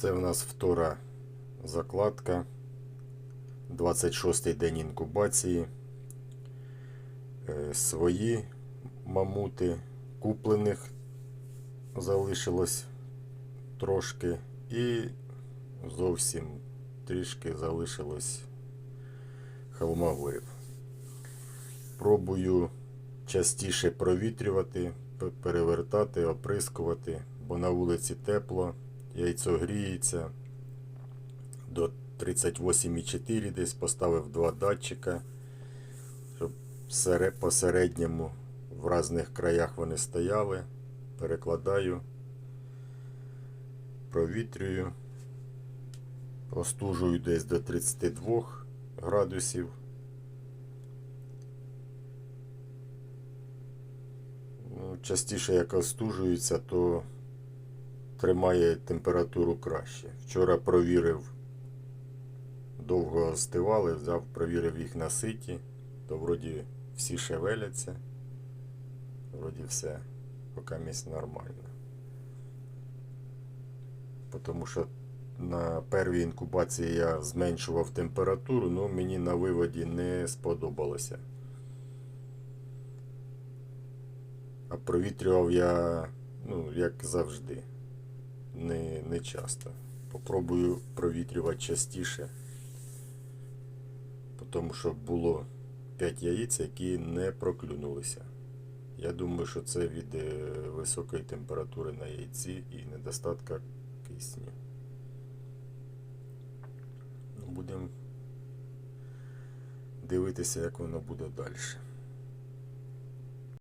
Це в нас втора закладка. 26-й день інкубації. Е, Свої мамути куплених залишилось трошки і зовсім трішки залишилось холмовив. Пробую частіше провітрювати, перевертати, оприскувати, бо на вулиці тепло, яйцо гріється до 38,4 десь поставив два датчика, щоб по середньому в різних краях вони стояли. Перекладаю, провітрюю, остужую десь до 32 градусів. Ну, Частіше як остужується, то тримає температуру краще. Вчора провірив, довго остивали, взяв, провірив їх на ситі, то вроді всі шевеляться, вроді все поки місць нормально. Тому що на первій інкубації я зменшував температуру, але мені на виводі не сподобалося. А провітрював я, ну, як завжди, не, часто. Попробую провітрювати частіше, тому що було 5 яєць, які не проклюнулися. Я думаю, що це від е, високої температури на яйці і недостатка кисню. Ну, будемо дивитися, як воно буде далі.